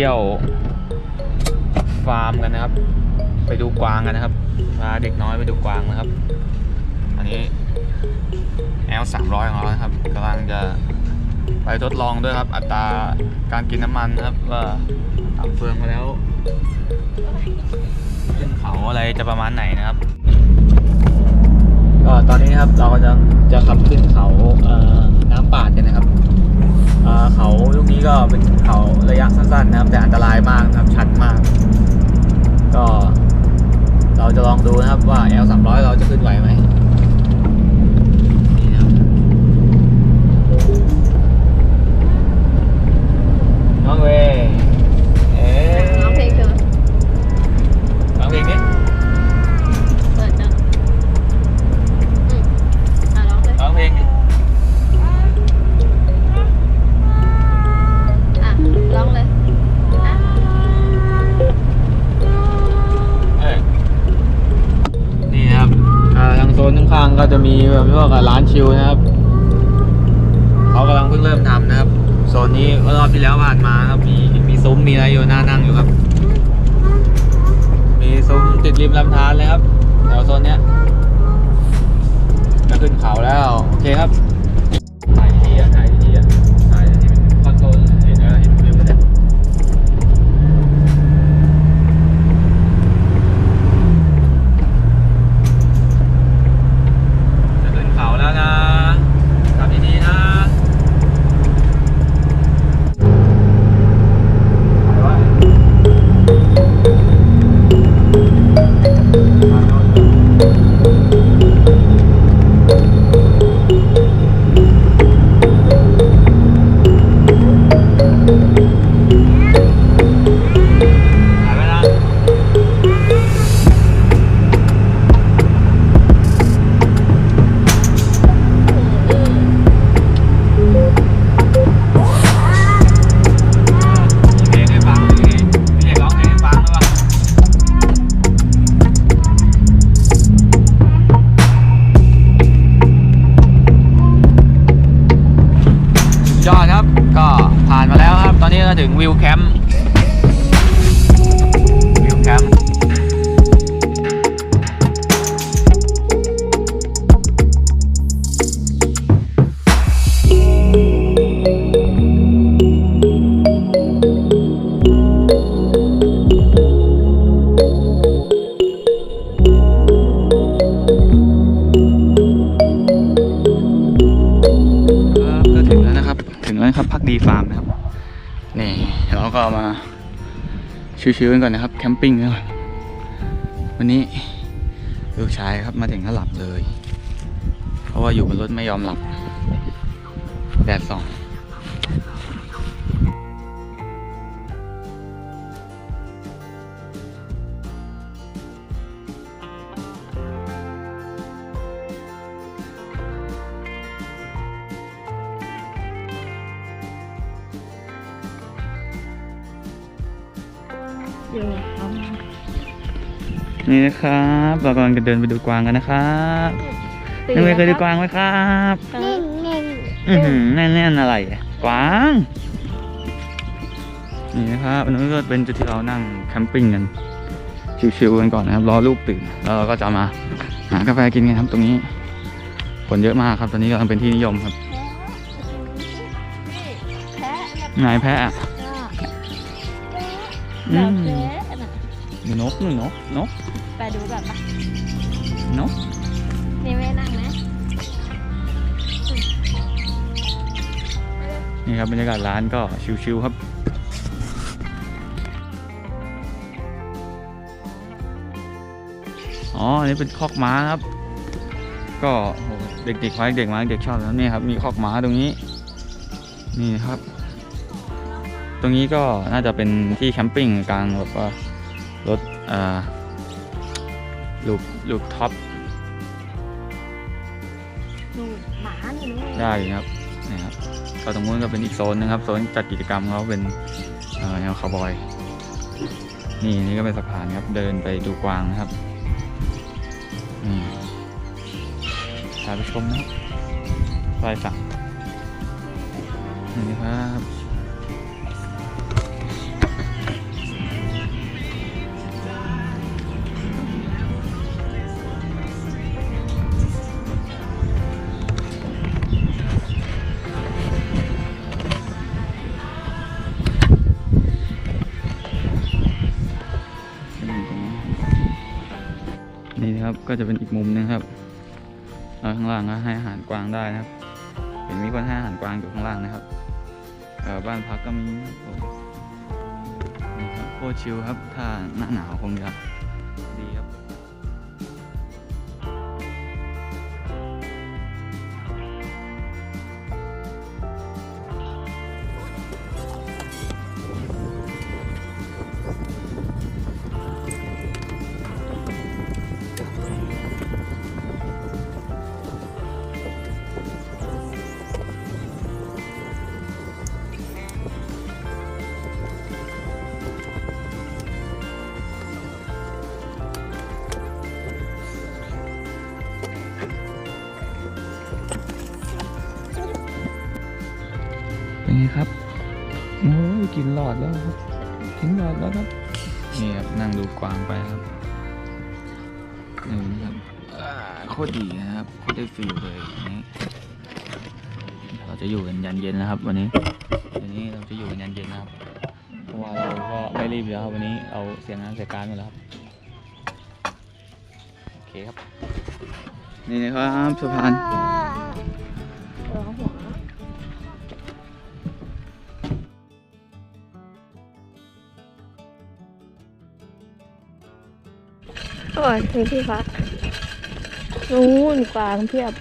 ที่ยวฟาร์มกันนะครับ ไปดูกวางกันนะครับพาเด็กน้อยไปดูกวางนะครับ อันนี้แอลสามร้อยของเรานะครับกำลังจะไปทดลองด้วยครับ อัตราการกินน้ำมันนะครับว่าถังเฟืองมาแล้ว ขึ้นเขาอะไรจะประมาณไหนนะครับก็ตอนนี้ครับเราก็จะจะขับขึ้นเขาเอ่อน้ำปาดกันนะครับ เขาลูกนี้ก็เป็นเขาระยะสั้นๆนะครับ แต่อันตรายมากนะครับชันมาก ก็ เราจะลองดูนะครับว่า L 3 0 0เราจะขึ้นไหวไหม มีแบบพวกร้านชิลนะครับเขากำลังเพิ่งเริ่มทำนะครับโซนนี้รอบที่แล้วผ่านมาครับมีมีซุ้มมีอะไรอยู่น่านั่งอยู่ครับ มีซุ้มติดริมลำธารเลยครับแถวโซนเนี้ย ก็มาชิวๆกันก่อนนะครับ แคมปิ้งกันก่อนวันนี้ลูกชายครับมาถึงก็หลับเลย เพราะว่าอยู่บนรถไม่ยอมหลับแดดส่อง อยู่เอามานี่นะครับเรากำลังจะเดินไปดูกวางกันนะครับยังไม่เคยดูกวางไหมครับเน่งเน่งอือหือแน่นๆอะไรอะกวางนี่นะครับอันนี้ก็เป็นจุดที่เรานั่งแคมปิ้งกันชิวๆกันก่อนนะครับรอลูกตื่นแล้วเราก็จะมาหากาแฟกินกันครับตรงนี้คนเยอะมากครับตอนนี้กำลังเป็นที่นิยมครับแพ้นายแพะ อะอืแบบมแพ้น่ะหนูนกหนูนกนกไปดูแบบปะนกนี่ไม่นั่งนะนี่ครับบรรยากาศร้านก็ชิวๆครับ อ๋ออันนี้เป็นคอกม้าครับ ก็โหเด็กๆไว้เด็กมาเด็กชอบแล้วนี่ครับ มีคอกม้าตรงนี้ นี่ครับ ตรงนี้ก็น่าจะเป็นที่แคมปิ้งกลางแบบว่ารถอ่าลูปลูปท็อปดูหมานี่ได้อยู่ครับนี่ครับก็ตรงนู้นก็เป็นอีกโซนหนึงครับโซนจัดกิจกรรมเขาเป็นเอ่อแนวคาวบอย นี่นี่ก็เป็นสะพานครับเดินไปดูกวางนะครับนี่พาไปชมนะครับรอยสักนี่ครับ ครับ ก็จะเป็นอีกมุมหนึงครับแล้วข้างล่างก็ให้อาหารกวางได้นะครับ เห็นมีคนให้อาหารกวางอยู่ข้างล่างนะครับบ้านพักก็มีครับผมนี่ครับโคตรชิลครับถ้าหน้าหนาวคงจะ กินหลอดแล้วครับกินหลอดแล้วครับนี่ครับนั่งดูกวางไปครับนี่ครับโคตรดีนะครับโคตรได้ฟิลเลยนี้เราจะอยู่กันยันเย็นนะครับ วันนี้วันนี้เราจะอยู่กันยันเย็นนะครับเพราะว่าเราก็ไม่รีบแล้วครับวันนี้เอาเสียงงานเสียการหมดแล้วครับโอเคครับนี่นะครับสะพาน โอ้ยมีที่พักนู่นกวางเพียบ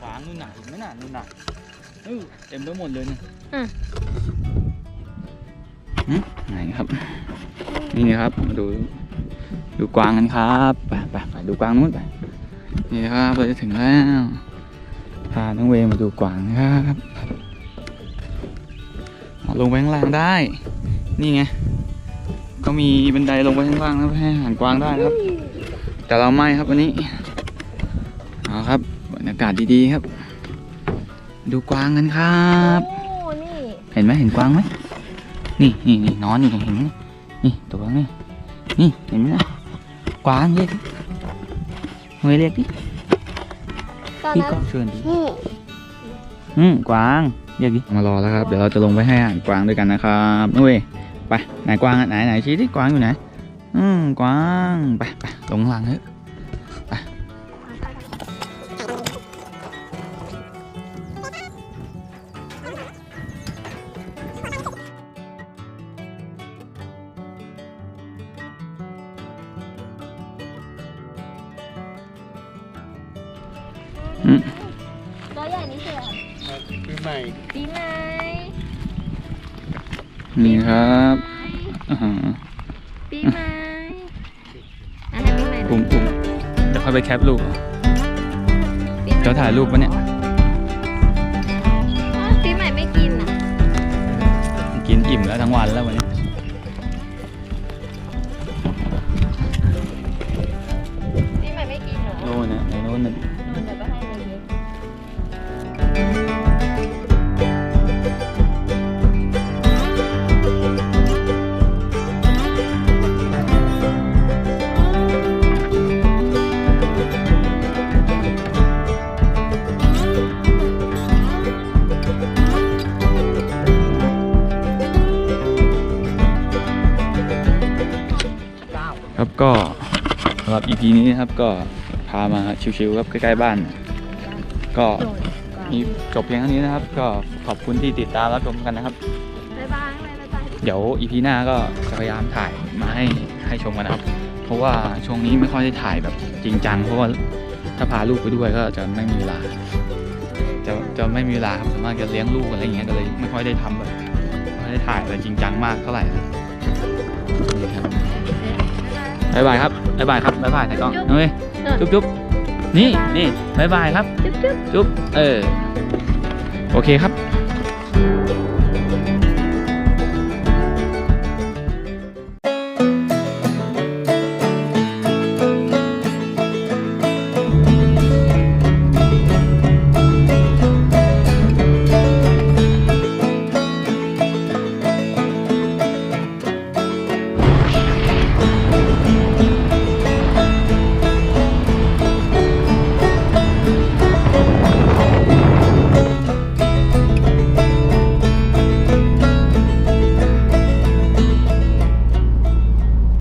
ขวางนู่นหนาเห็นไหมน่ะนู่นหนาเออเต็มไปหมดเลยเนี่ยอืมหึไหนครับ นี่นะครับมาดูดูกวางกันครับไปไปไปดูกวางนู้นไปนี่นะครับเราจะถึงแล้วพาน้องเวย์มาดูกวางนะครับอ๋อ ลงไปข้างล่างได้ นี่ไง ก็มีบันไดลงไปข้างล่างนะครับให้อาหารกวางได้นะครับ แต่เราไม่ครับวันนี้เอาครับบรรยากาศดีๆครับ ดูกวางกันครับโอ้นี่เห็นไหมเห็นกวางไหมนี่นี่นี่นอนอยู่เห็นไหมนี่ตัวนี่นี่เห็นไหมนะกวางเรียกดิเฮ้ยเรียกดิตอนพี่นั้นกวางเชิญดินี่ อืมกวางเรียกดิมารอแล้วครับ เดี๋ยวเราจะลงไปให้อาหารกวางด้วยกันนะครับนุ้ยไปไหนกวางอะไหนไหนชี้ดิกวางอยู่ไหน อืมกวางไปไปลงข้างล่างเถอะไปอืมตัวใหญ่นี่คืออะไร ปีใหม่ปีใหม่นี่ครับอ่าฮะปีใหม่อะไรปีใหม่ปุ่มปุ่มเดี๋ยวค่อยไปแคปรูปเอาเดี๋ยวถ่ายรูปปะเนี่ยปีใหม่ไม่กินอะ กินอิ่มแล้วทั้งวันแล้ววันนี้ปีใหม่ไม่กินเหรอโน่นนะในโน่นนะ ก็สำหรับ EP นี้นะครับก็พามาชิวๆครับใกล้ๆบ้าน ก็มีจบเพียงเท่านี้นะครับ ก็ขอบคุณที่ติดตามรับชมกันนะครับ บ๊ายบายบ๊ายบายเดี๋ยว EP หน้าก็จะพยายามถ่ายมาให้ให้ชมกันนะครับ เพราะว่าช่วงนี้ไม่ค่อยได้ถ่ายแบบจริงจังเพราะว่าถ้าพาลูกไปด้วยก็จะไม่มีเวลา จะจะไม่มีเวลาครับส่วนมากจะเลี้ยงลูกอะไรอย่างเงี้ยก็เลยไม่ค่อยได้ทำแบบไม่ค่อยได้ถ่ายอะไรจริงจังมากเท่าไหร่นะนี่ครับ บายบายครับบายบายครับบายบายถ่ายกล้องเฮ้ยจุ๊บจุ๊บนี่นี่บายบายครับ จุ๊บจุ๊บจุ๊บเออ โอเคครับ